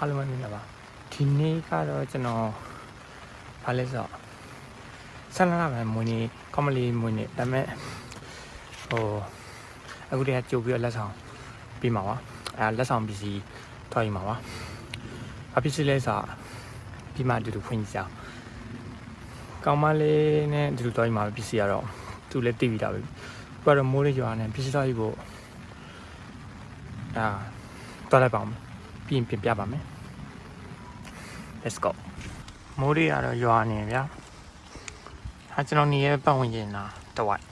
အားလုံးပဲမြင်ပါဒီနေ့ကတော့ကျွန်တော်ဘာလဲဆိုတော့ဆန္ဒလာပဲမွေးနေ့ကောမလီမွေးနေ့ဒါပေမဲ့ဟိုအခုတည်းကကြိုပြီးတော့လက်ဆောင်ပြီးမှာပါအဲလက်ဆောင်ပစ္စည်းထွက်ယူမှာပါဘာပစ္စည်းလဲဆိုတော့ပြီးမှအတူတူဖွင့်ကြည့်ကြအောင်ကောင်းမလေးနဲ့အတူတူထွက်ယူမှာပစ္စည်းကတော့သူလည်းသိပြီးသားပဲအခုကတော့မိုးလေးရွာနဲ့ပစ္စည်းထွက်ယူဖို့အာတော်လိုက်ပါအောင် ပြီးရင်ပြင်ပြပါမယ် let's go မိုးတွေကတော့ရွာနေဗျာဟာကျွန်တော်နေရဲ့ပတ်ဝန်းကျင်နာတဝိုက်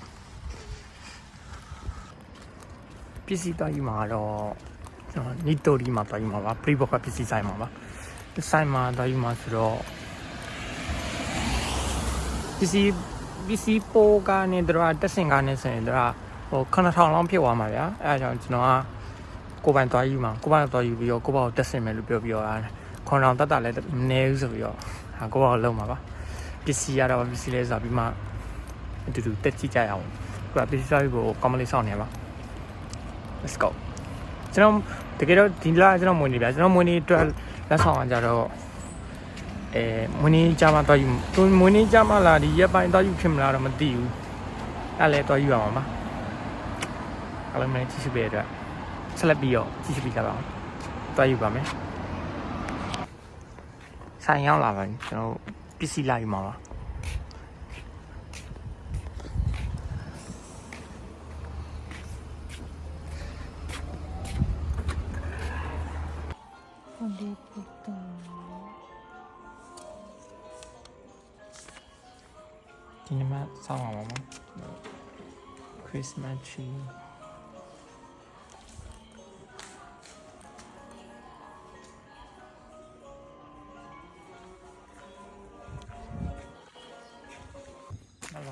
ပစ္စည်းတော်ယူမှာတော့ကျွန်တော်နီတိုဒီမှာတော်ယူမှာပါပရိဘောကပစ္စည်းဆိုင်မှာပါဆိုင်မှာတော်ယူမှာဆိုတော့ပစ္စည်းပစ္စည်းပိုးကနေတော့တက်စင်ကနေဆိုရင်တော့ဟို9000လောက်ဖြစ်သွားမှာဗျာအဲဒါကြောင့်ကျွန်တော်က ကိုယ်ပိုင်တော်ယူမှာကိုယ်ပိုင်တော်ယူပြီးတော့ကိုယ်ပိုင်ကိုတက်စင်မယ်လို့ပြောပြီးတော့အဲခွန်တော်တက်တာလည်းမနေဘူးဆိုပြီးတော့ဟာကိုယ်ပိုင်ကိုလုံးမှာပါပစ္စည်းရတော့ပစ္စည်းလဲဆိုပြီးမှအတူတူတက်ကြည့်ကြရအောင်ကိုယ်ကပစ္စည်းစားပြီးကိုကောင်းမလေးစောင့်နေပါ let's go ကျွန်တော်တကယ်တော့ဒီလကျွန်တော်မွေးနေဗျာကျွန်တော်မွေးနေအတွက်လက်ဆောင်အောင်ကြတော့အဲမွေးနေကြမှာတော့ယူသူမွေးနေကြမှာလာဒီရက်ပိုင်းတော့ယူဖြစ်မလားတော့မသိဘူးအဲ့လဲတော့ယူရအောင်ပါအဲ့လိုမျိုးကြည့်ရှိပေးရတဲ့ ဆက်လက်ပြီးတော့ကြည့်ရှိပေးကြပါအောင်တော့ယူပါမယ်ဆိုင်ရောက်လာပါပြီကျွန်တော်ပစ္စည်းလာယူမှာပါ Holy Buddha. ဒီနေ့မှစောင်းအောင်ပါမ Christmas tree နောက်တော့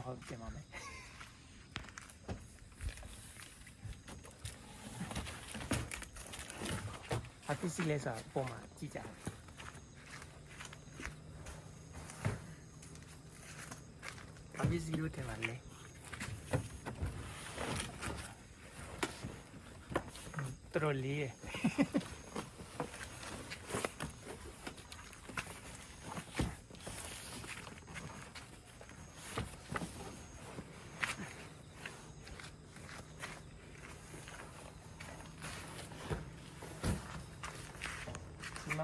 ဟုတ်ပြင်ပါမယ်အပစ္စည်းလဲဆိုတော့ပုံမှာကြည့်ကြတယ်အပစ္စည်းလို့ထင်ပါလေတော်တော်လေးရ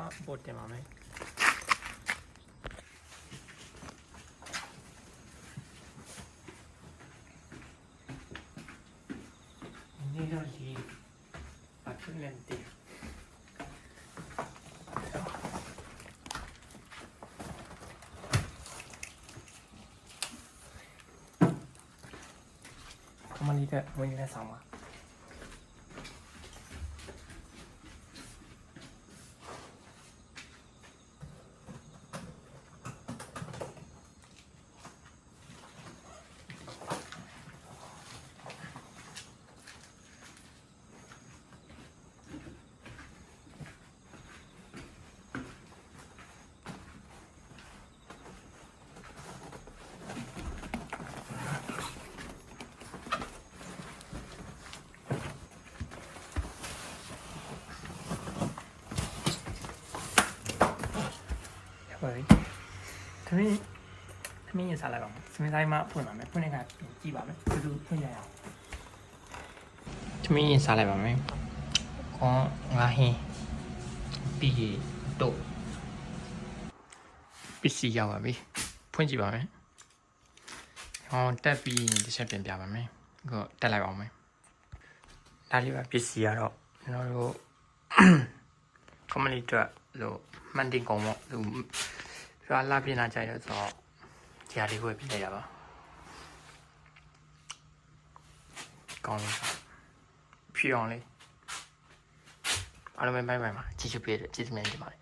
ယ်ဒီမှာပေါ်တင်ပါမယ်နေတော့ဒီအထူးလန်တီကမလီတဲ့ဝင်နေဆောင်ပါ ရပါပြီ သမီးသမီးရင်စားလိုက်ပါမယ်သမီးတိုင်းမှာဖွင့်ပါမယ်ဖွင့်တဲ့ကကြည့်ပါမယ်ဘယ်လိုဖွင့်ရအောင်သမီးရင်စားလိုက်ပါမယ်ခွန်ငါဟင်းပြီးတော့ပစ္စည်းရောက်ပါပြီဖွင့်ကြည့်ပါမယ်ဟောတက်ပြီးရင်တစ်ချက်ပြန်ပြပါမယ်အခုတက်လိုက်ပါဦးမယ်ဒါလေးပါပစ္စည်းကတော့ကျွန်တော်တို့ comedy အတွက်လို့မှန်တင်ကုန်ပေါ့ သူပြလာပြင်းလာကြရဆိုတော့ဒီဟာလေးကိုပြလိုက်ရပါကောင်းလို့ဖြေအောင်လေးအားလုံးပဲဘိုင်ဘိုင်မှာကြည့်ချပြည့်ကြည့်စမြင်ကြပါလေ